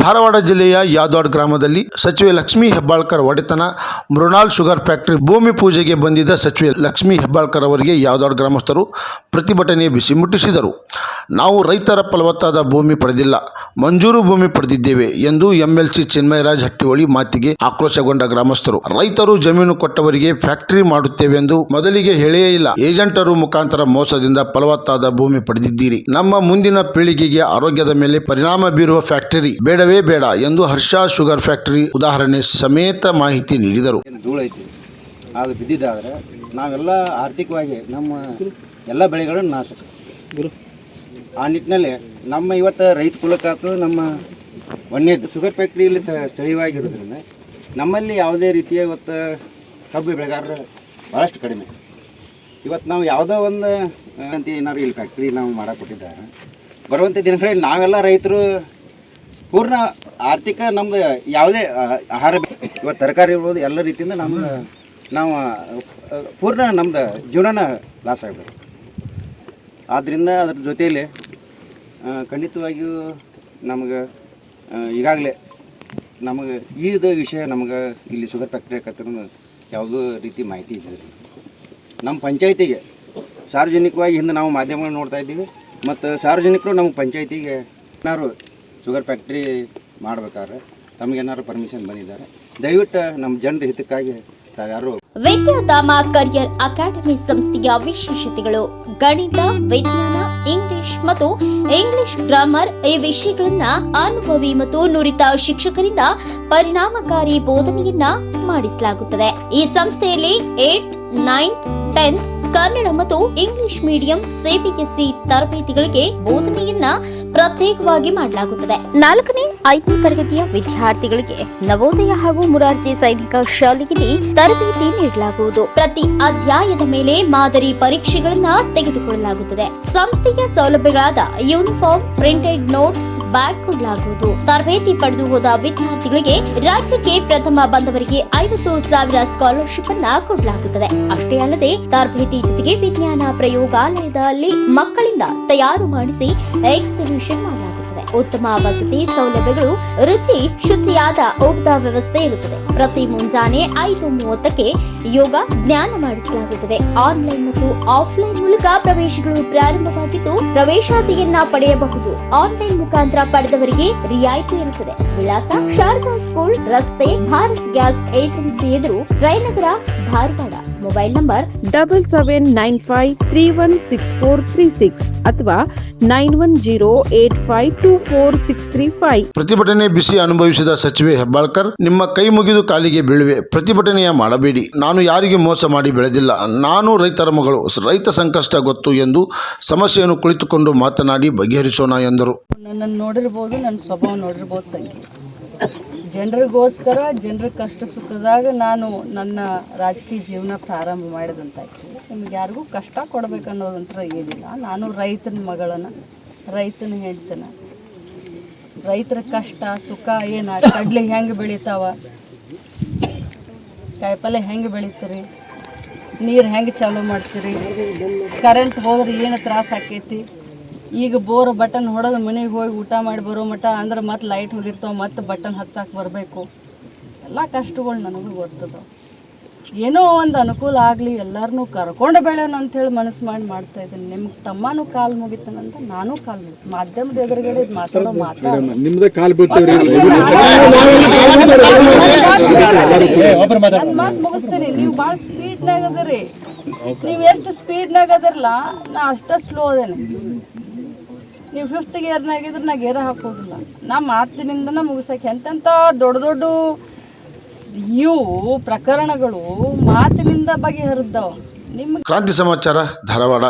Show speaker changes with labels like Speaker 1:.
Speaker 1: ಧಾರವಾಡ ಜಿಲ್ಲೆಯ ಯಾದವಾಡ ಗ್ರಾಮದಲ್ಲಿ ಸಚಿವೆ ಲಕ್ಷ್ಮೀ ಹೆಬ್ಬಾಳ್ಕರ್ ಒಡೆತನ ಮೃಣಾಲ್ ಶುಗರ್ ಫ್ಯಾಕ್ಟರಿ ಭೂಮಿ ಪೂಜೆಗೆ ಬಂದಿದ್ದ ಸಚಿವೆ ಲಕ್ಷ್ಮೀ ಹೆಬ್ಬಾಳ್ಕರ್ ಅವರಿಗೆ ಯಾದವಾಡ ಗ್ರಾಮಸ್ಥರು ಪ್ರತಿಭಟನೆ ಬಿಸಿ ಮುಟ್ಟಿಸಿದರು. ನಾವು ರೈತರ ಫಲವತ್ತಾದ ಭೂಮಿ ಪಡೆದಿಲ್ಲ ಮಂಜೂರು ಭೂಮಿ ಪಡೆದಿದ್ದೇವೆ ಎಂದು ಎಂಎಲ್ಸಿ ಚಿನ್ಮಯರಾಜ್ ಹಟ್ಟಿಹೊಳಿ ಮಾತಿಗೆ ಆಕ್ರೋಶಗೊಂಡ ಗ್ರಾಮಸ್ಥರು. ರೈತರು ಜಮೀನು ಕೊಟ್ಟವರಿಗೆ ಫ್ಯಾಕ್ಟರಿ ಮಾಡುತ್ತೇವೆ ಎಂದು ಮೊದಲಿಗೆ ಹೇಳೇ ಇಲ್ಲ. ಏಜೆಂಟರು ಮುಖಾಂತರ ಮೋಸದಿಂದ ಫಲವತ್ತಾದ ಭೂಮಿ ಪಡೆದಿದ್ದೀರಿ. ನಮ್ಮ ಮುಂದಿನ ಪೀಳಿಗೆಗೆ ಆರೋಗ್ಯದ ಮೇಲೆ ಪರಿಣಾಮ ಬೀರುವ ಫ್ಯಾಕ್ಟರಿ ಬೇಡವೇ ಬೇಡ ಎಂದು ಹರ್ಷ ಶುಗರ್ ಫ್ಯಾಕ್ಟರಿ ಉದಾಹರಣೆ ಸಮೇತ ಮಾಹಿತಿ ನೀಡಿದರು.
Speaker 2: ಅದು ಬಿದ್ದಿದ್ದಾದ್ರೆ ನಾವೆಲ್ಲ ಆರ್ಥಿಕವಾಗಿ ನಮ್ಮ ಎಲ್ಲ ಬೆಳೆಗಳನ್ನು ನಾಶ. ಆ ನಿಟ್ಟಿನಲ್ಲಿ ನಮ್ಮ ಇವತ್ತು ರೈತ ಕುಲಕ್ಕಾತು ನಮ್ಮ ಒಂದೇ ಶುಗರ್ ಫ್ಯಾಕ್ಟ್ರಿಯಲ್ಲಿ ತ ಸ್ಥಳೀಯವಾಗಿರೋದ್ರಿಂದ ನಮ್ಮಲ್ಲಿ ಯಾವುದೇ ರೀತಿಯ ಇವತ್ತು ಕಬ್ಬು ಬೆಳೆಗಾರರು ಭಾಳಷ್ಟು ಕಡಿಮೆ. ಇವತ್ತು ನಾವು ಯಾವುದೋ ಒಂದು ಅಂತ ಏನಾದ್ರು ಇಲ್ಲಿ ಫ್ಯಾಕ್ಟ್ರಿ ನಾವು ಮಾಡಿಕೊಟ್ಟಿದ್ದಾರೆ. ಕೊಟ್ಟಿದ್ದಾರೆ ಬರುವಂಥ ದಿನಗಳಲ್ಲಿ ನಾವೆಲ್ಲ ರೈತರು ಪೂರ್ಣ ಆರ್ಥಿಕ ನಮ್ದು ಯಾವುದೇ ಆಹಾರ ಇವತ್ತು ತರಕಾರಿ ಇರ್ಬೋದು, ಎಲ್ಲ ರೀತಿಯಿಂದ ನಮ್ಮ, ನಾವು ಪೂರ್ಣ ನಮ್ದು ಜೀವನನ ಲಾಸ್ ಆಗಬೇಕು ಆದ್ದರಿಂದ ಅದ್ರ ಜೊತೆಯಲ್ಲಿ ಖಂಡಿತವಾಗಿಯೂ ನಮಗೆ ಈಗಾಗಲೇ ನಮಗೆ ಈದ ವಿಷಯ ನಮಗೆ ಇಲ್ಲಿ ಶುಗರ್ ಫ್ಯಾಕ್ಟ್ರಿ ಹಾಕತ್ರ ಯಾವುದೋ ರೀತಿ ಮಾಹಿತಿ ಇದ್ದಿಲ್ಲ ನಮ್ಮ ಪಂಚಾಯತಿಗೆ ಸಾರ್ವಜನಿಕವಾಗಿ ಹಿಂದೆ ನಾವು ಮಾಧ್ಯಮಗಳು ನೋಡ್ತಾ ಇದ್ದೀವಿ, ಮತ್ತು ಸಾರ್ವಜನಿಕರು ನಮ್ಮ ಪಂಚಾಯತಿಗೆ ಏನಾದ್ರು ಶುಗರ್ ಫ್ಯಾಕ್ಟ್ರಿ ಮಾಡ್ಬೇಕಾದ್ರೆ ತಮಗೇನಾದ್ರು ಪರ್ಮಿಷನ್ ಬಂದಿದ್ದಾರೆ, ದಯವಿಟ್ಟು ನಮ್ಮ ಜನರ ಹಿತಕ್ಕಾಗಿ ತಾವ್ಯಾರು
Speaker 3: ವಿದ್ಯಾಧಾಮ ಕರಿಯರ್ ಅಕಾಡೆಮಿ ಸಂಸ್ಥೆಯ ವಿಶೇಷತೆಗಳು ಗಣಿತ, ವಿಜ್ಞಾನ, ಇಂಗ್ಲಿಷ್ ಮತ್ತು ಇಂಗ್ಲಿಷ್ ಗ್ರಾಮರ್ ಈ ವಿಷಯಗಳನ್ನ ಅನುಭವಿ ಮತ್ತು ನುರಿತ ಶಿಕ್ಷಕರಿಂದ ಪರಿಣಾಮಕಾರಿ ಬೋಧನೆಯನ್ನ ಮಾಡಿಸಲಾಗುತ್ತದೆ. ಈ ಸಂಸ್ಥೆಯಲ್ಲಿ ಏಟ್ ನೈನ್ತ್ ಟೆಂತ್ ಕನ್ನಡ ಮತ್ತು ಇಂಗ್ಲಿಷ್ ಮೀಡಿಯಂ ಸಿಬಿಎಸ್ಇ ತರಬೇತಿಗಳಿಗೆ ಬೋಧನೆಯನ್ನ ಪ್ರತ್ಯೇಕವಾಗಿ ಮಾಡಲಾಗುತ್ತದೆ. ನಾಲ್ಕನೇ ಐದನೇ ತರಗತಿಯ ವಿದ್ಯಾರ್ಥಿಗಳಿಗೆ ನವೋದಯ ಹಾಗೂ ಮುರಾರ್ಜಿ ಸೈನಿಕ ಶಾಲೆಯಲ್ಲಿ ತರಬೇತಿ ನೀಡಲಾಗುವುದು. ಪ್ರತಿ ಅಧ್ಯಾಯದ ಮೇಲೆ ಮಾದರಿ ಪರೀಕ್ಷೆಗಳನ್ನ ತೆಗೆದುಕೊಳ್ಳಲಾಗುತ್ತದೆ. ಸಂಸ್ಥೆಯ ಸೌಲಭ್ಯಗಳಾದ ಯೂನಿಫಾರ್ಮ್, ಪ್ರಿಂಟೆಡ್ ನೋಟ್ಸ್, ಬ್ಯಾಗ್ ಕೊಡಲಾಗುವುದು. ತರಬೇತಿ ಪಡೆದು ಹೋದ ವಿದ್ಯಾರ್ಥಿಗಳಿಗೆ ರಾಜ್ಯಕ್ಕೆ ಪ್ರಥಮ ಬಂದವರಿಗೆ ಐವತ್ತು ಸಾವಿರ ಸ್ಕಾಲರ್ಶಿಪ್ ಅನ್ನ ಕೊಡಲಾಗುತ್ತದೆ. ಅಷ್ಟೇ ಅಲ್ಲದೆ ತರಬೇತಿ ಜೊತೆಗೆ ವಿಜ್ಞಾನ ಪ್ರಯೋಗಾಲಯದಲ್ಲಿ ಮಕ್ಕಳಿಂದ ತಯಾರು ಮಾಡಿಸಿ ಎಕ್ಸಿಬಿಷನ್ ಮಾಡಲಾಗುತ್ತದೆ. ಉತ್ತಮ ವಸತಿ ಸೌಲಭ್ಯಗಳು, ರುಚಿ ಶುಚಿಯಾದ ಊಟದ ವ್ಯವಸ್ಥೆ ಇರುತ್ತದೆ. ಪ್ರತಿ ಮುಂಜಾನೆ ಐದು ಮೂವತ್ತಕ್ಕೆ ಯೋಗ ಜ್ಞಾನ ಮಾಡಿಸಲಾಗುತ್ತದೆ. ಆನ್ಲೈನ್ ಮತ್ತು ಆಫ್ಲೈನ್ ಮೂಲಕ ಪ್ರವೇಶಗಳು ಪ್ರಾರಂಭವಾಗಿದ್ದು, ಪ್ರವೇಶಾತಿಯನ್ನ ಪಡೆಯಬಹುದು. ಆನ್ಲೈನ್ ಮುಖಾಂತರ ಪಡೆದವರಿಗೆ ರಿಯಾಯಿತಿ ಇರುತ್ತದೆ. ವಿಳಾಸ ಶಾರದಾ ಸ್ಕೂಲ್, ರಸ್ತೆ, ಭಾರತ್ ಗ್ಯಾಸ್ ಏಜೆನ್ಸಿ ಎದುರು Jayanagar, Dharwad. Mobile number
Speaker 4: double seven nine five three one six four three six ಅಥವಾ nine one zero eight five two four six three five.
Speaker 1: ಪ್ರತಿಭಟನೆ ಬಿಸಿ ಅನುಭವಿಸಿದ ಸಚಿವೆ ಹೆಬ್ಬಾಳ್ಕರ್ ನಿಮ್ಮ ಕೈ ಮುಗಿದು ಕಾಲಿಗೆ ಬೀಳುವೆ. ಪ್ರತಿಭಟನೆಯ ಮಾಡಬೇಡಿ. ನಾನು ಯಾರಿಗೆ ಮೋಸ ಮಾಡಿ ಬೆಳೆದಿಲ್ಲ. ನಾನು ರೈತರ ಮಗಳು. ರೈತ ಸಂಕಷ್ಟ ಗೊತ್ತು ಎಂದು ಸಮಸ್ಯೆಯನ್ನು ಕುಳಿತುಕೊಂಡು ಮಾತನಾಡಿ ಬಗೆಹರಿಸೋಣ ಎಂದರು.
Speaker 5: ನನ್ನನ್ನು ನೋಡಿರ್ಬೋದು ನನ್ನ ಸ್ವಭಾವ ನೋಡಿರ್ಬೋದು ತಂಗಿ. ಜನರಿಗೋಸ್ಕರ, ಜನರ ಕಷ್ಟ ಸುಖದಾಗ ನಾನು ನನ್ನ ರಾಜಕೀಯ ಜೀವನ ಪ್ರಾರಂಭ ಮಾಡಿದಂತಾಯ್ತು. ನಿಮ್ಗೆ ಯಾರಿಗೂ ಕಷ್ಟ ಕೊಡಬೇಕನ್ನೋದಂತರ ಏನಿಲ್ಲ. ನಾನು ರೈತನ ಮಗಳನ್ನ, ರೈತನ ಹೇಳ್ತೇನೆ ರೈತರ ಕಷ್ಟ, ಸುಖ ಏನು? ಕಡ್ಲೆ ಹೆಂಗೆ ಬೆಳಿತಾವ? ಕಾಯಿಪಲ್ಲೆ ಹೆಂಗೆ ಬೆಳಿತೀರಿ? ನೀರು ಹೆಂಗೆ ಚಾಲೂ ಮಾಡ್ತೀರಿ? ಕರೆಂಟ್ ಹೋದ್ರೆ ಏನು ತ್ರಾಸ ಆಕೈತಿ? ಈಗ ಬೋರ್ ಬಟನ್ ಹೊಡೆದು ಮನೆಗೆ ಹೋಗಿ ಊಟ ಮಾಡಿ ಬರೋ ಮಟ ಅಂದ್ರೆ ಮತ್ತೆ ಲೈಟ್ ಹೋಗಿರ್ತಾವ ಮತ್ತೆ ಬಟನ್ ಹಚ್ಚಕ್ಕೆ ಬರಬೇಕು. ಎಲ್ಲ ಕಷ್ಟಗಳು ನನಗೂ ಗೊತ್ತದ. ಏನೋ ಒಂದು ಅನುಕೂಲ ಆಗಲಿ ಎಲ್ಲರನ್ನೂ ಕರ್ಕೊಂಡು ಬೆಳೆಯೋಣ ಅಂಥೇಳಿ ಮನಸ್ಸು ಮಾಡಿ ಮಾಡ್ತಾ ಇದ್ದೀನಿ. ನಿಮ್ಗೆ ತಮ್ಮನೂ ಕಾಲು ಮುಗಿತಾನಂತ ನಾನು ಕಾಲು ಮುಗಿತು ಮಾಧ್ಯಮದ ಎದುರುಗಡೆ ಇದು ಮಾತಾಡೋ ಮಾತು. ಮುಗಿಸ್ತೀನಿ. ನೀವು ಭಾಳ ಸ್ಪೀಡ್ನಾಗ ಅದರಿ. ನೀವು ಎಷ್ಟು ಸ್ಪೀಡ್ನಾಗ ಅದರಲ್ಲ ನಾ ಅಷ್ಟ ಸ್ಲೋ ಅದೇನೆ. ನೀವು ಫಿಫ್ತ್ ಗೇರ್ನಾಗಿದ್ರೆ ನಾ ಗೇರ ಹಾಕೋದಿಲ್ಲ. ನಾ ಮಾತಿನಿಂದನ ಮುಗಿಸಕ್ಕೆ ಎಂತೆಂಥ ದೊಡ್ಡ ದೊಡ್ಡ ಇವು ಪ್ರಕರಣಗಳು ಮಾತಿನಿಂದ ಬಗೆಹರಿದ್ದವು. ನಿಮ್ಮ
Speaker 1: ಕ್ರಾಂತಿ ಸಮಾಚಾರ ಧಾರವಾಡ.